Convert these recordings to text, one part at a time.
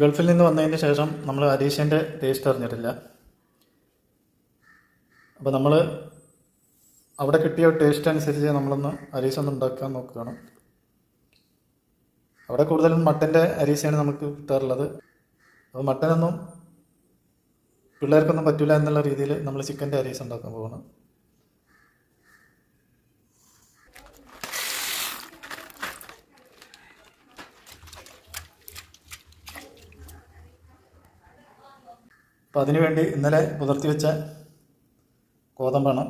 ഗൾഫിൽ നിന്ന് വന്നതിന് ശേഷം നമ്മൾ അരീഷന്റെ ടേസ്റ്റ് അറിഞ്ഞിട്ടില്ല. അപ്പോൾ നമ്മൾ അവിടെ കിട്ടിയ ടേസ്റ്റ് അനുസരിച്ച് നമ്മളൊന്ന് അരീസ ഒന്ന് ഉണ്ടാക്കാൻ നോക്കുകയാണ്. അവിടെ കൂടുതലും മട്ടന്റെ അരീസയാണ് നമുക്ക് കിട്ടാറുള്ളത്. അപ്പോൾ മട്ടനൊന്നും പിള്ളേർക്കൊന്നും പറ്റില്ല എന്നുള്ള രീതിയിൽ നമ്മൾ ചിക്കന്റെ അരീസ് ഉണ്ടാക്കാൻ പോവാണ്. അപ്പം അതിനുവേണ്ടി ഇന്നലെ പുതിർത്തി വെച്ച ഗോതമ്പാണ്.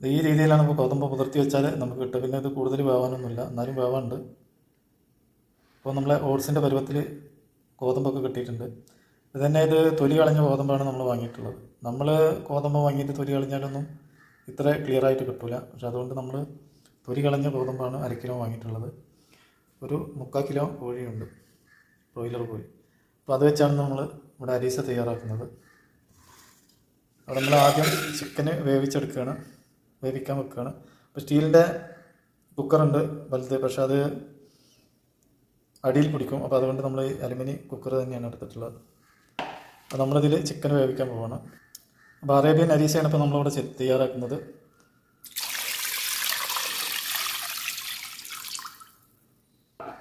ഈ രീതിയിലാണ് ഇപ്പോൾ ഗോതമ്പ് പുതിർത്തി വെച്ചാൽ നമുക്ക് കിട്ടുക. പിന്നെ ഇത് കൂടുതൽ വേവാനൊന്നുമില്ല. എന്നാലും വേവാനുണ്ട്. അപ്പോൾ നമ്മളെ ഓട്സിന്റെ പരുവത്തിൽ ഗോതമ്പൊക്കെ കിട്ടിയിട്ടുണ്ട്. ഇത് തന്നെ ഇത് തൊലി കളഞ്ഞ ഗോതമ്പാണ് നമ്മൾ വാങ്ങിയിട്ടുള്ളത്. നമ്മൾ ഗോതമ്പ് വാങ്ങിയിട്ട് തൊലി കളഞ്ഞാലൊന്നും ഇത്ര ക്ലിയർ ആയിട്ട് കിട്ടില്ല പക്ഷെ അതുകൊണ്ട് നമ്മൾ തൊലി കളഞ്ഞ ഗോതമ്പാണ് അര കിലോ വാങ്ങിയിട്ടുള്ളത്. ഒരു മുക്കാൽ കിലോ കോഴിയുണ്ട്. ബ്രോയിലർ കോഴി. അപ്പോൾ അത് വെച്ചാണ് നമ്മൾ ഇവിടെ അരീസ തയ്യാറാക്കുന്നത്. അവിടെ നമ്മൾ ആദ്യം ചിക്കന് വേവിച്ചെടുക്കുകയാണ്. വേവിക്കാൻ വെക്കുകയാണ്. അപ്പോൾ സ്റ്റീലിന്റെ കുക്കറുണ്ട് വലുത് പക്ഷെ അത് അടിയിൽ പിടിക്കും. അപ്പോൾ അതുകൊണ്ട് നമ്മൾ അലുമിനി കുക്കർ തന്നെയാണ് എടുത്തിട്ടുള്ളത്. അപ്പോൾ നമ്മളിതിൽ ചിക്കൻ വേവിക്കാൻ പോവാണ്. അപ്പോൾ അറേബ്യൻ അരീസയാണ് ഇപ്പോൾ നമ്മളിവിടെ തയ്യാറാക്കുന്നത്.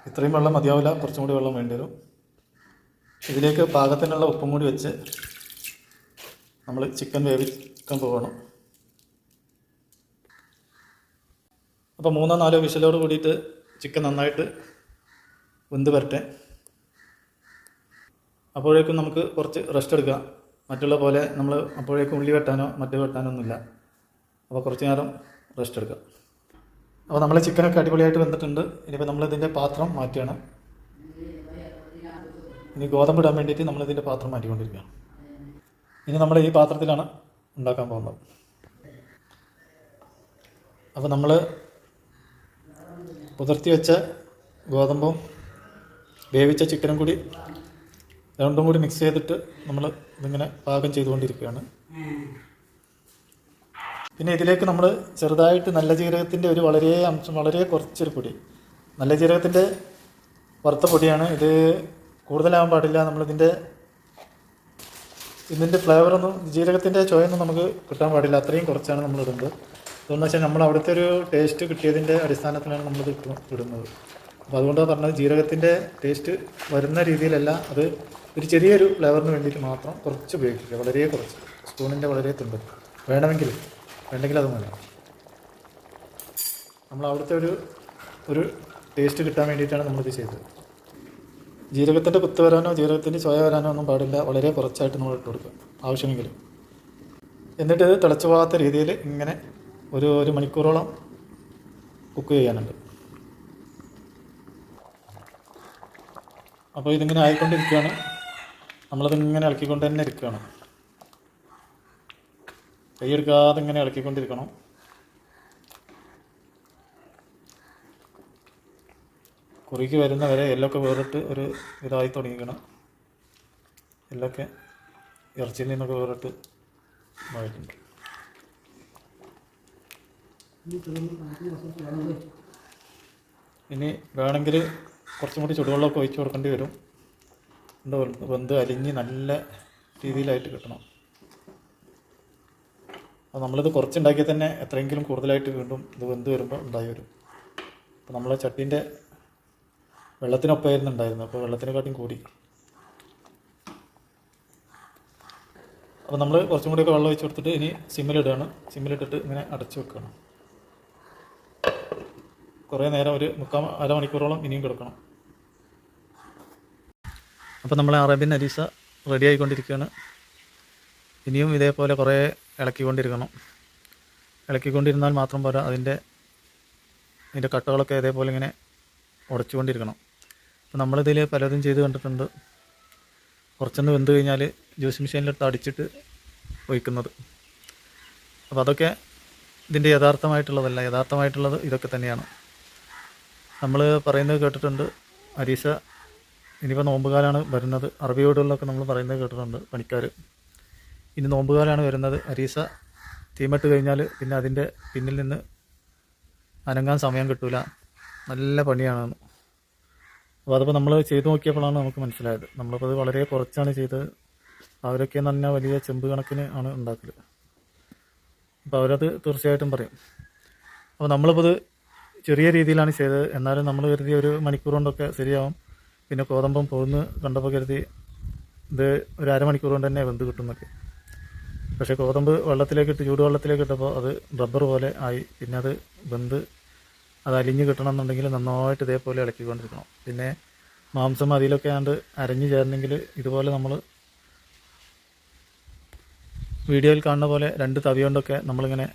ഇത്രയും വെള്ളം മതിയാവില്ല. കുറച്ചും കൂടി വെള്ളം വേണ്ടി വരും. ഇതിലേക്ക് പാകത്തിനുള്ള ഉപ്പും കൂടി വെച്ച് നമ്മൾ ചിക്കൻ വേവിക്കാൻ പോകണം. അപ്പോൾ മൂന്നോ നാലോ വിശലോട് കൂടിയിട്ട് ചിക്കൻ നന്നായിട്ട് വെന്ത് വരട്ടെ. അപ്പോഴേക്കും നമുക്ക് കുറച്ച് റെസ്റ്റ് എടുക്കാം. മറ്റുള്ള പോലെ നമ്മൾ അപ്പോഴേക്കും ഉള്ളി വെട്ടാനോ മറ്റു വെട്ടാനോ ഒന്നുമില്ല. അപ്പോൾ കുറച്ച് നേരം റെസ്റ്റ് എടുക്കാം. അപ്പോൾ നമ്മൾ ചിക്കനൊക്കെ അടിപൊളിയായിട്ട് വെന്തിട്ടുണ്ട്. ഇനിയിപ്പോൾ നമ്മളിതിന്റെ പാത്രം മാറ്റുകയാണ്. ഇനി ഗോതമ്പ് ഇടാൻ വേണ്ടിയിട്ട് നമ്മളിതിന്റെ പാത്രം മാറ്റിക്കൊണ്ടിരിക്കുകയാണ്. ഇനി നമ്മൾ ഈ പാത്രത്തിലാണ് ഉണ്ടാക്കാൻ പോകുന്നത്. അപ്പോൾ നമ്മൾ പുതിർത്തി വെച്ച ഗോതമ്പും വേവിച്ച ചിക്കനും കൂടി രണ്ടും കൂടി മിക്സ് ചെയ്തിട്ട് നമ്മൾ ഇതിങ്ങനെ പാകം ചെയ്തുകൊണ്ടിരിക്കുകയാണ്. പിന്നെ ഇതിലേക്ക് നമ്മൾ ചെറുതായിട്ട് നല്ല ജീരകത്തിന്റെ ഒരു വളരെ അംശം വളരെ കുറച്ചൊരു പൊടി നല്ല ജീരകത്തിന്റെ വറുത്ത പൊടിയാണ് ഇത് കൂടുതലാകാൻ പാടില്ല. നമ്മളിതിന്റെ ഇതിന്റെ ഫ്ലേവറൊന്നും ജീരകത്തിന്റെ ചോയൊന്നും നമുക്ക് കിട്ടാൻ പാടില്ല. അത്രയും കുറച്ചാണ് നമ്മൾ ഇടുന്നത് അതെന്ന് വെച്ചാൽ നമ്മൾ അവിടുത്തെ ഒരു ടേസ്റ്റ് കിട്ടിയതിന്റെ അടിസ്ഥാനത്തിലാണ് നമ്മൾ ഇടുന്നത്. അപ്പോൾ അതുകൊണ്ടാണ് പറഞ്ഞത് ജീരകത്തിന്റെ ടേസ്റ്റ് വരുന്ന രീതിയിലല്ല അത് ഒരു ചെറിയൊരു ഫ്ലേവറിന് വേണ്ടിയിട്ട് മാത്രം കുറച്ച് ഉപയോഗിക്കുക. വളരെ കുറച്ച്. സ്പൂണിന്റെ വളരെ തുണ്ട് വേണമെങ്കിൽ വേണ്ടെങ്കിൽ അത് മതി. നമ്മൾ അവിടുത്തെ ഒരു ഒരു ടേസ്റ്റ് കിട്ടാൻ വേണ്ടിയിട്ടാണ് നമ്മളിത് ചെയ്തത്. ജീരകത്തിന്റെ കുത്ത് വരാനോ ജീരകത്തിന്റെ ചോയ വരാനോ ഒന്നും പാടില്ല. വളരെ കുറച്ചായിട്ട് നമ്മൾ ഇട്ട് കൊടുക്കുക ആവശ്യമെങ്കിൽ. എന്നിട്ട് ഇത് തിളച്ചു പോകാത്ത രീതിയിൽ ഇങ്ങനെ ഒരു ഒരു മണിക്കൂറോളം കുക്ക് ചെയ്യാനുണ്ട്. അപ്പോൾ ഇതിങ്ങനെ ആയിക്കൊണ്ടിരിക്കുകയാണ്. നമ്മളതിങ്ങനെ ഇളക്കിക്കൊണ്ട് തന്നെ ഇരിക്കുകയാണ്. കൈയെടുക്കാതെ ഇങ്ങനെ ഇളക്കിക്കൊണ്ടിരിക്കണം. കുറുക്കി വരുന്നവരെ എല്ലൊക്കെ വേറിട്ട് ഒരു ഇതായി തുടങ്ങിക്കണം. എല്ലൊക്കെ ഇറച്ചിയിൽ നിന്നൊക്കെ വേറിട്ട് ആയിട്ടുണ്ട് ഇനി വേണമെങ്കിൽ കുറച്ചും കൂടി ചുടുവെള്ളമൊക്കെ ഒഴിച്ച് കൊടുക്കേണ്ടി വരും. എന്താ വെന്ത് അലിഞ്ഞ് നല്ല രീതിയിലായിട്ട് കിട്ടണം. അപ്പോൾ നമ്മളിത് കുറച്ചുണ്ടാക്കിയാൽ തന്നെ എത്രയെങ്കിലും കൂടുതലായിട്ട് വീണ്ടും ഇത് വെന്ത് വരുമ്പോൾ ഉണ്ടായി വരും. അപ്പോൾ നമ്മൾ ചട്ടീന്റെ വെള്ളത്തിനൊപ്പമായിരുന്നു ഉണ്ടായിരുന്നത് അപ്പോൾ വെള്ളത്തിനെക്കാട്ടിയും കൂടി. അപ്പോൾ നമ്മൾ കുറച്ചും കൂടിയൊക്കെ വെള്ളം ഒഴിച്ച് കൊടുത്തിട്ട് ഇനി സിമ്മിലിടുകയാണ്. സിമ്മിലിട്ടിട്ട് ഇങ്ങനെ അടച്ചു വെക്കുകയാണ്. കുറേ നേരം ഒരു മുക്കാൽ അരമണിക്കൂറോളം ഇനിയും കിടക്കണം. അപ്പോൾ നമ്മളെ അറേബ്യൻ അരീസ റെഡി ആയിക്കൊണ്ടിരിക്കുകയാണ്. ഇനിയും ഇതേപോലെ കുറേ ഇളക്കിക്കൊണ്ടിരിക്കണം. ഇളക്കിക്കൊണ്ടിരുന്നാൽ മാത്രം പോരാ അതിന്റെ അതിന്റെ കട്ടകളൊക്കെ ഇതേപോലെ ഇങ്ങനെ ഉടച്ചുകൊണ്ടിരിക്കണം. അപ്പോൾ നമ്മളിതിൽ പലതും ചെയ്ത് കണ്ടിട്ടുണ്ട്. കുറച്ചൊന്ന് വെന്ത് കഴിഞ്ഞാൽ ജ്യൂസ് മെഷീനിലെടുത്ത് അടിച്ചിട്ട് ഒഴിക്കുന്നത്. അപ്പോൾ അതൊക്കെ ഇതിന്റെ യഥാർത്ഥമായിട്ടുള്ളതല്ല യഥാർത്ഥമായിട്ടുള്ളത് ഇതൊക്കെ തന്നെയാണ്. നമ്മൾ പറയുന്നത് കേട്ടിട്ടുണ്ട് അരീസ ഇനിയിപ്പോൾ നോമ്പുകാലാണ് വരുന്നത്. അറബി വീടുകളിലൊക്കെ നമ്മൾ പറയുന്നത് കേട്ടിട്ടുണ്ട് പണിക്കാർ ഇനി നോമ്പുകാലാണ് വരുന്നത്. അരീസ തീമട്ട് കഴിഞ്ഞാൽ പിന്നെ അതിന്റെ പിന്നിൽ നിന്ന് അനങ്ങാൻ സമയം കിട്ടൂല. നല്ല പണിയാണ്. അപ്പോൾ അതിപ്പോൾ നമ്മൾ ചെയ്തു നോക്കിയപ്പോഴാണ് നമുക്ക് മനസ്സിലായത്. നമ്മളിപ്പോൾ അത് വളരെ കുറച്ചാണ് ചെയ്തത് അവരൊക്കെ എന്ന് വലിയ ചെമ്പ് കണക്കിന് ആണ് ഉണ്ടാക്കൽ അപ്പോൾ അവരത് തീർച്ചയായിട്ടും പറയും. അപ്പോൾ നമ്മളിപ്പോൾ ചെറിയ രീതിയിലാണ് ചെയ്തത്. എന്നാലും നമ്മൾ കരുതി ഒരു മണിക്കൂർ കൊണ്ടൊക്കെ ശരിയാവും. പിന്നെ കോതമ്പം പോകുന്നു കണ്ടപ്പോൾ കരുതി ഇത് ഒരു അരമണിക്കൂർ കൊണ്ട് തന്നെ വെന്ത് കിട്ടുന്നൊക്കെ പക്ഷേ കോതമ്പ് വെള്ളത്തിലേക്ക് ഇട്ട് ചൂടുവെള്ളത്തിലേക്ക് ഇട്ടപ്പോൾ അത് റബ്ബർ പോലെ ആയി. പിന്നെ അത് വെന്ത് അത് അലിഞ്ഞ് കിട്ടണം എന്നുണ്ടെങ്കിൽ നന്നായിട്ട് ഇതേപോലെ ഇളക്കിക്കൊണ്ടിരിക്കണം. പിന്നെ മാംസം അതിലൊക്കെ ആണ്ട് അരഞ്ഞു ചേരണമെങ്കിൽ ഇതുപോലെ നമ്മൾ വീഡിയോയിൽ കാണുന്ന പോലെ രണ്ട് തവി കൊണ്ടൊക്കെ നമ്മളിങ്ങനെ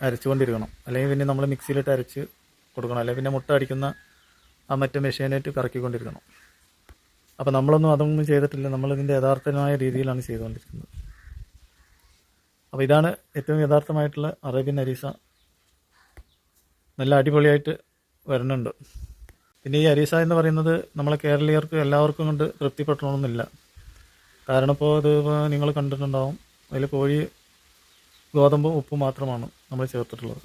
അരച്ചുകൊണ്ടിരിക്കണം. അല്ലെങ്കിൽ പിന്നെ നമ്മൾ മിക്സിയിലിട്ട് അരച്ച് കൊടുക്കണം. അല്ലെങ്കിൽ പിന്നെ മുട്ട അടിക്കുന്ന ആ മറ്റേ മെഷീനായിട്ട് കറക്കിക്കൊണ്ടിരിക്കണം. അപ്പോൾ നമ്മളൊന്നും അതൊന്നും ചെയ്തിട്ടില്ല. നമ്മളിതിന്റെ യഥാർത്ഥമായ രീതിയിലാണ് ചെയ്തുകൊണ്ടിരിക്കുന്നത്. അപ്പോൾ ഇതാണ് ഏറ്റവും യഥാർത്ഥമായിട്ടുള്ള അറേബ്യൻ അരീസ നല്ല അടിപൊളിയായിട്ട് വരുന്നുണ്ട്. പിന്നെ ഈ അരീസ എന്ന് പറയുന്നത് നമ്മളെ കേരളീയർക്ക് എല്ലാവർക്കും കൊണ്ട് തൃപ്തിപ്പെട്ടണമെന്നില്ല കാരണം ഇപ്പോൾ ഇത് നിങ്ങൾ കണ്ടിട്ടുണ്ടാവും അതിൽ കോഴി ഗോതമ്പും ഉപ്പ് മാത്രമാണ് നമ്മൾ ചേർത്തിട്ടുള്ളത്.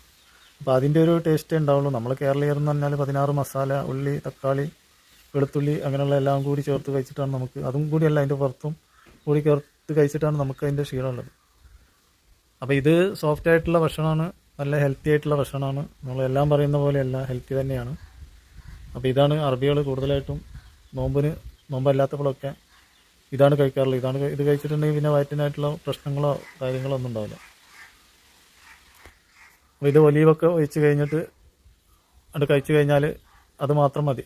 അപ്പോൾ അതിന്റെ ഒരു ടേസ്റ്റേ ഉണ്ടാവുള്ളൂ. നമ്മൾ കേരളീയർ എന്ന് പറഞ്ഞാൽ പതിനാറ് മസാല ഉള്ളി തക്കാളി വെളുത്തുള്ളി അങ്ങനെയുള്ള എല്ലാം കൂടി ചേർത്ത് കഴിച്ചിട്ടാണ് നമുക്ക് അതും കൂടിയല്ല അതിന്റെ പുറത്തും കൂടി ചേർത്ത് കഴിച്ചിട്ടാണ് നമുക്ക് അതിന്റെ ക്ഷീണമുള്ളത്. അപ്പോൾ ഇത് സോഫ്റ്റ് ആയിട്ടുള്ള ഭക്ഷണമാണ് നല്ല ഹെൽത്തി ആയിട്ടുള്ള ഭക്ഷണമാണ്. നമ്മളെല്ലാം പറയുന്ന പോലെയല്ല ഹെൽത്തി തന്നെയാണ്. അപ്പോൾ ഇതാണ് അറബികൾ കൂടുതലായിട്ടും നോമ്പിന് നോമ്പല്ലാത്തപ്പോഴൊക്കെ ഇതാണ് കഴിക്കാറുള്ളത്. ഇതാണ് ഇത് കഴിച്ചിട്ടുണ്ടെങ്കിൽ പിന്നെ വയറ്റിനായിട്ടുള്ള പ്രശ്നങ്ങളോ കാര്യങ്ങളോ ഒന്നും ഉണ്ടാവില്ല. അപ്പോൾ ഇത് ഒലീവൊക്കെ ഒഴിച്ച് കഴിഞ്ഞിട്ട് അത് കഴിച്ചു കഴിഞ്ഞാൽ അത് മാത്രം മതി.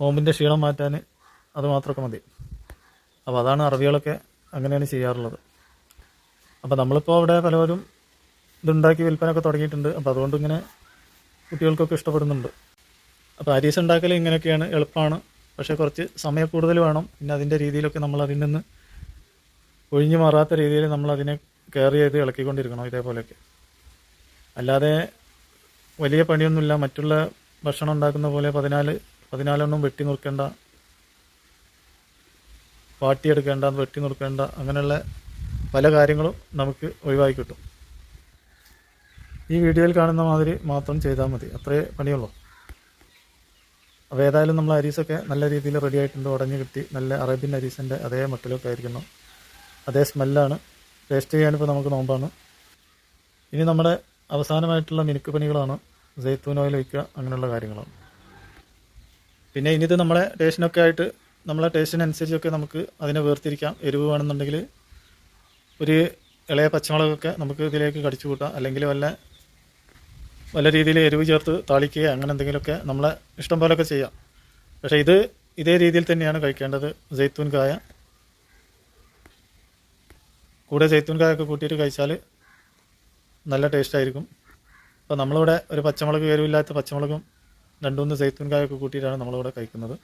നോമ്പിന്റെ ക്ഷീണം മാറ്റാൻ അത് മാത്രമൊക്കെ മതി. അപ്പോൾ അതാണ് അറബികളൊക്കെ അങ്ങനെയാണ് ചെയ്യാറുള്ളത്. അപ്പോൾ നമ്മളിപ്പോൾ അവിടെ പലവരും ഇതുണ്ടാക്കി വിൽപ്പനൊക്കെ തുടങ്ങിയിട്ടുണ്ട്. അപ്പോൾ അതുകൊണ്ട് ഇങ്ങനെ കുട്ടികൾക്കൊക്കെ ഇഷ്ടപ്പെടുന്നുണ്ട്. അപ്പോൾ അരീസ് ഉണ്ടാക്കൽ ഇങ്ങനെയൊക്കെയാണ് എളുപ്പമാണ് പക്ഷേ കുറച്ച് സമയം കൂടുതൽ വേണം. പിന്നെ അതിന്റെ രീതിയിലൊക്കെ നമ്മൾ അതിൽ നിന്ന് ഒഴിഞ്ഞു മാറാത്ത രീതിയിൽ നമ്മൾ അതിനെ കെയർ ചെയ്ത് ഇളക്കിക്കൊണ്ടിരിക്കണം ഇതേപോലെയൊക്കെ. അല്ലാതെ വലിയ പണിയൊന്നുമില്ല. മറ്റുള്ള ഭക്ഷണം ഉണ്ടാക്കുന്ന പോലെ പതിനാല് പതിനാലെണ്ണം വെട്ടി നുറുക്കേണ്ട വാട്ടിയെടുക്കേണ്ട വെട്ടി നുറുക്കേണ്ട അങ്ങനെയുള്ള പല കാര്യങ്ങളും നമുക്ക് ഒഴിവാക്കി കിട്ടും. ഈ വീഡിയോയിൽ കാണുന്ന മാതിരി മാത്രം ചെയ്താൽ മതി. അത്രേ പണിയുള്ളൂ. അപ്പോൾ ഏതായാലും നമ്മൾ അരീസൊക്കെ നല്ല രീതിയിൽ റെഡി ആയിട്ടുണ്ട്. ഉടഞ്ഞു കിട്ടി. നല്ല അറേബ്യൻ അരീസിന്റെ അതേ മട്ടിലൊക്കെ ആയിരിക്കുന്നു. അതേ സ്മെല്ലാണ് ടേസ്റ്റ് ചെയ്യാനിപ്പോൾ നമുക്ക് നോമ്പാണ്. ഇനി നമ്മുടെ അവസാനമായിട്ടുള്ള മിനുക്ക് പണികളാണ്. ജയ്ത്തൂൻ ഓയിൽ വയ്ക്കുക അങ്ങനെയുള്ള കാര്യങ്ങളാണ് പിന്നെ ഇനിയിത് നമ്മളെ ടേസ്റ്റിനൊക്കെ ആയിട്ട് നമ്മളെ ടേസ്റ്റിനനുസരിച്ചൊക്കെ നമുക്ക് അതിനെ വേർതിരിക്കാം. എരിവ് വേണമെന്നുണ്ടെങ്കിൽ ഒരു ഇളയ പച്ചമുളകൊക്കെ നമുക്ക് ഇതിലേക്ക് കടിച്ചു കൂട്ടാം. അല്ലെങ്കിൽ വല്ല വല്ല രീതിയിൽ എരിവ് ചേർത്ത് താളിക്കുക അങ്ങനെ എന്തെങ്കിലുമൊക്കെ നമ്മളെ ഇഷ്ടം പോലെയൊക്കെ ചെയ്യാം. പക്ഷെ ഇത് ഇതേ രീതിയിൽ തന്നെയാണ് കഴിക്കേണ്ടത്. ജയ്ത്തൂൻ കായ. കൂടെ ജയ്ത്തൂൻ കായൊക്കെ കൂട്ടിയിട്ട് കഴിച്ചാൽ നല്ല ടേസ്റ്റ് ആയിരിക്കും. അപ്പോൾ നമ്മളിവിടെ ഒരു പച്ചമുളക് എരിവില്ലാത്ത പച്ചമുളകും രണ്ടു മൂന്ന് ജയ്ത്തൂൻ കായൊക്കെ കൂട്ടിയിട്ടാണ് നമ്മളിവിടെ കഴിക്കുന്നത്.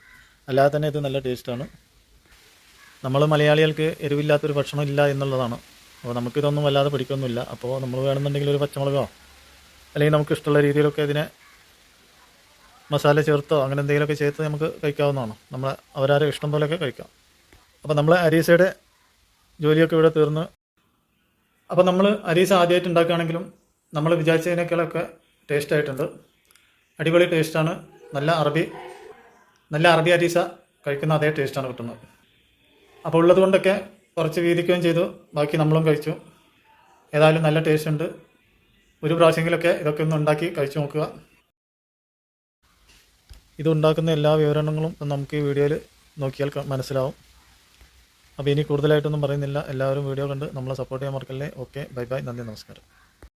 അല്ലാതെ തന്നെ ഇത് നല്ല ടേസ്റ്റാണ് നമ്മൾ മലയാളികൾക്ക് എരിവില്ലാത്തൊരു ഭക്ഷണം ഇല്ല എന്നുള്ളതാണ്. അപ്പോൾ നമുക്കിതൊന്നും വല്ലാതെ പിടിക്കൊന്നുമില്ല. അപ്പോൾ നമ്മൾ വേണമെന്നുണ്ടെങ്കിൽ ഒരു പച്ചമുളകോ അല്ലെങ്കിൽ നമുക്ക് ഇഷ്ടമുള്ള രീതിയിലൊക്കെ ഇതിനെ മസാല ചേർത്തോ അങ്ങനെ എന്തെങ്കിലുമൊക്കെ ചേർത്ത് നമുക്ക് കഴിക്കാവുന്നതാണ്. നമ്മൾ അവരാരും ഇഷ്ടം പോലെയൊക്കെ കഴിക്കാം. അപ്പോൾ നമ്മൾ അരീസയുടെ ജോലിയൊക്കെ ഇവിടെ തീർന്ന്. അപ്പോൾ നമ്മൾ അരീസ ആദ്യമായിട്ട് ഉണ്ടാക്കുകയാണെങ്കിലും നമ്മൾ വിചാരിച്ചതിനേക്കാളൊക്കെ ടേസ്റ്റ് ആയിട്ടുണ്ട്. അടിപൊളി ടേസ്റ്റാണ് നല്ല അറബി നല്ല അറബി അരീസ കഴിക്കുന്ന അതേ ടേസ്റ്റാണ് കിട്ടുന്നത്. അപ്പോൾ ഉള്ളത് കൊണ്ടൊക്കെ കുറച്ച് വീതിക്കുകയും ചെയ്തു. ബാക്കി നമ്മളും കഴിച്ചു. ഏതായാലും നല്ല ടേസ്റ്റ് ഉണ്ട്. ഒരു പ്രാവശ്യമെങ്കിലൊക്കെ ഇതൊക്കെ ഒന്ന് ഉണ്ടാക്കി കഴിച്ചു നോക്കുക. ഇതുണ്ടാക്കുന്ന എല്ലാ വിവരണങ്ങളും നമുക്ക് ഈ വീഡിയോയിൽ നോക്കിയാൽ മനസ്സിലാവും. അപ്പോൾ ഇനി കൂടുതലായിട്ടൊന്നും പറയുന്നില്ല. എല്ലാവരും വീഡിയോ കണ്ട് നമ്മളെ സപ്പോർട്ട് ചെയ്യാൻ മറക്കല്ലേ. ഓക്കെ ബൈ ബൈ നന്ദി നമസ്കാരം.